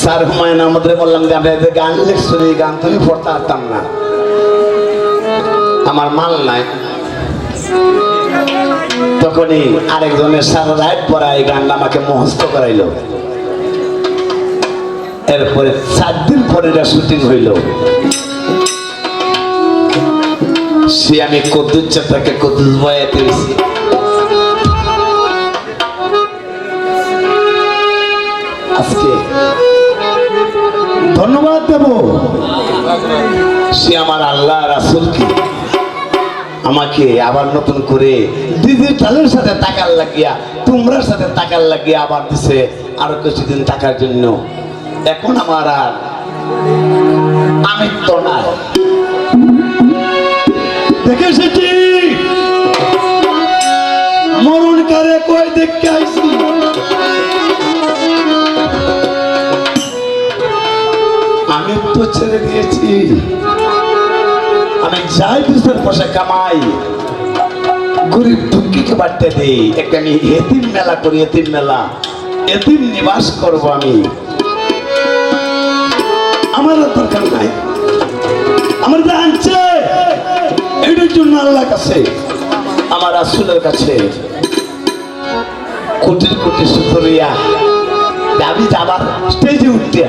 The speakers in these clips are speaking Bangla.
স্যার হুমায়ুন আমাদের বললাম যে, আমরা গান লিখছো এই গান তুমি পড়তে পারতাম না। আমার মাল নাই। তখনই আরেকজনের সারা রাত পরা এই গানটা আমাকে মুখস্থ করাইলো। এরপরে চার দিন পরে এটা শুটিং হইল। সে আমি কদ্দুর চাটাকে কদ্দুর বয়াতে আজকে। ধন্যবাদ দেব। সে আমার আল্লাহ রাসুলকে আমাকে আবার নতুন করে ডিজিটালের সাথে টাকার লাগিয়া, তোমরার সাথে টাকার লাগিয়া আবার দিছে আরও কিছুদিন টাকার জন্য। এখন আমার আর আমিত্ব নাই। দেখে এসেছি? মরণ কারে কই দেখতে আইছি? তো ছেড়ে দিয়েছি। আমি যাই দুশের পয়সা কামাই। গরিব দুঃখীকে বাড়তে দেই। একটা আমি এতিম মেলা করি, এতিম মেলা। এতিম নিবাস করব আমি। আমার দরকার নাই। আমার যা আনছে এটার জন্য আল্লাহ কাছে, আমার আসুলের কাছে কোটির কোটি সুতরিয়া দাবি যাবার স্টেজে উঠতে।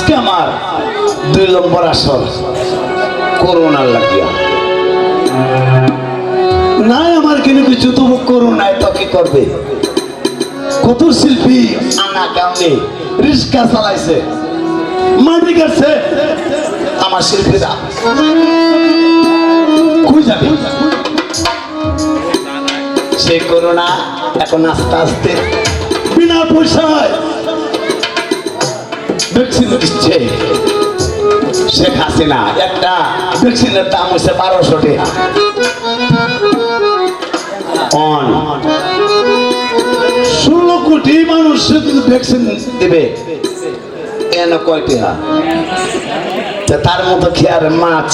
আজকে আমার দুই নম্বর আসর করোনার লাগিয়া। নাই আমার কিনে কিছু তবু করুন নাই তো কি করবে? কত শিল্পী আনা কামে রিক্সা চালাইছে। মাটি কাটছে আমার শিল্পীরা। কই যাবে? সেই করোনা এখন আস্তে আস্তে বিনা পয়সায় ভ্যাকসিন দিচ্ছে শেখ হাসিনা, একটা ভ্যাকসিনের দাম হচ্ছে বারোশো টাকা। ষোলো কোটি মানুষ ভ্যাকসিন দিবে। এন কয় তার মতো খেয়ার মাছ?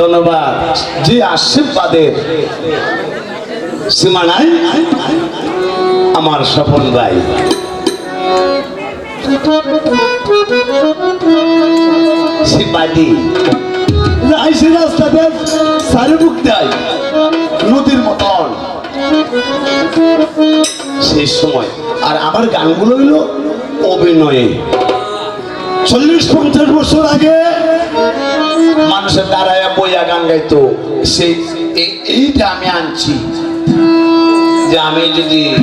ধন্যবাদ। যে আশীর্বাদের সীমা নাই? আমার স্বপন ভাই। নদীর মতন। সেই সময়, আর আমার গানগুলো হইল অভিনয়ে। চল্লিশ, পঞ্চাশ বছর আগে মানুষের দাঁড়ায় বইয়া গান গাইতো। সেই এই- এইটা আমি আনছি। যে আমি যদি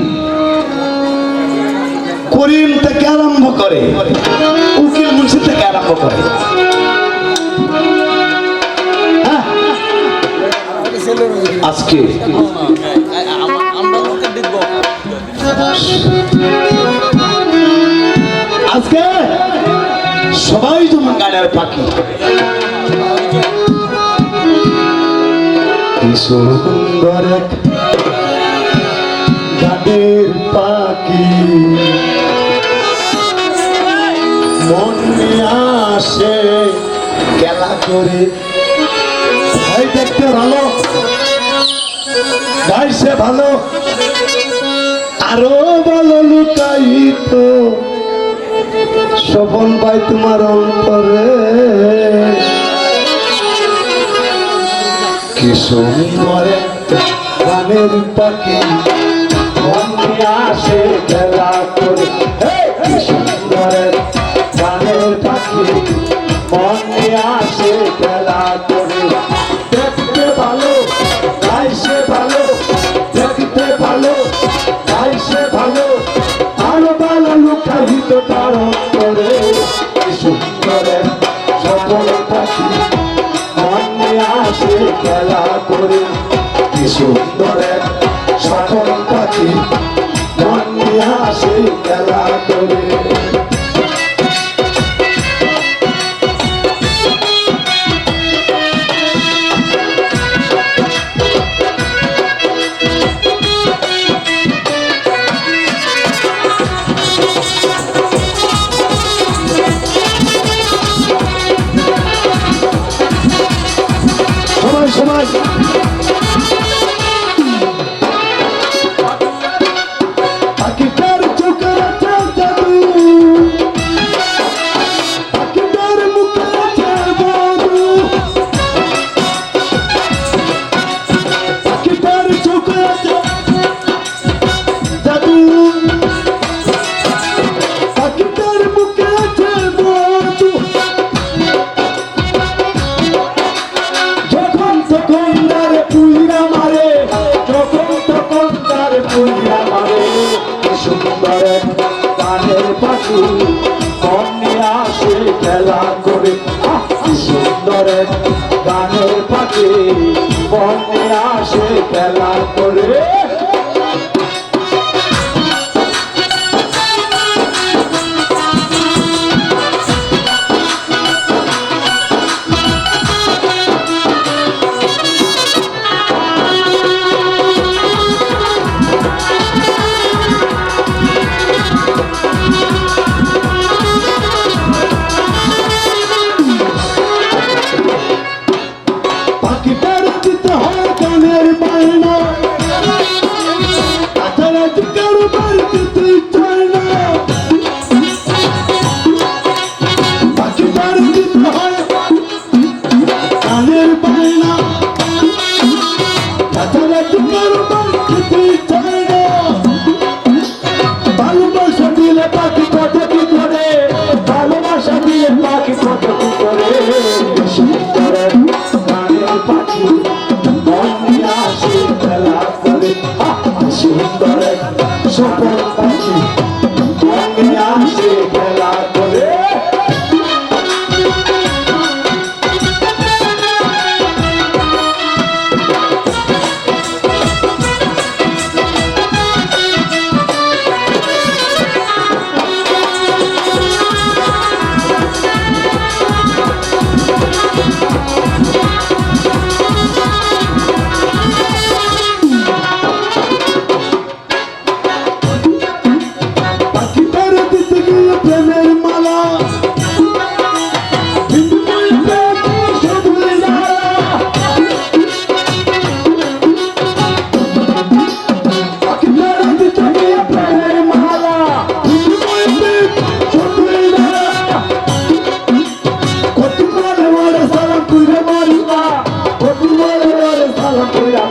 করিম থেকে আরম্ভ করে উকিল মুন্সি থেকে আরম্ভ করে। হ্যাঁ, আজকে আজকে সবাই যেমন গানের পাখি। সুন্দর পাখি। মন আসে খেলা করে। ভাই দেখতে ভালো। গাইছে ভালো। আরও ভালো লুকাইত। সফল ভাই, তোমার অন্তরে। কি সুন্দর গানের পাখি। আসে খেলা দেখতে ভালো পাখি কন্যা আসে খেলা করে। সুন্দর গানের পাখি কন্যা আসে খেলা করে।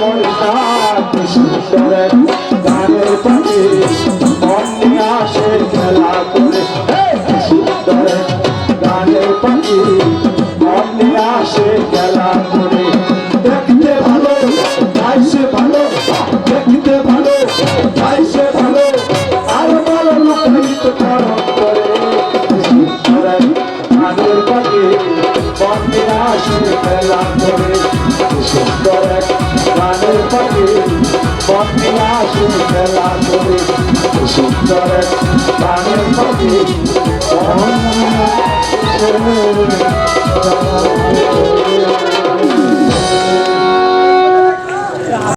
মন কার গানের পাখি। Thank you.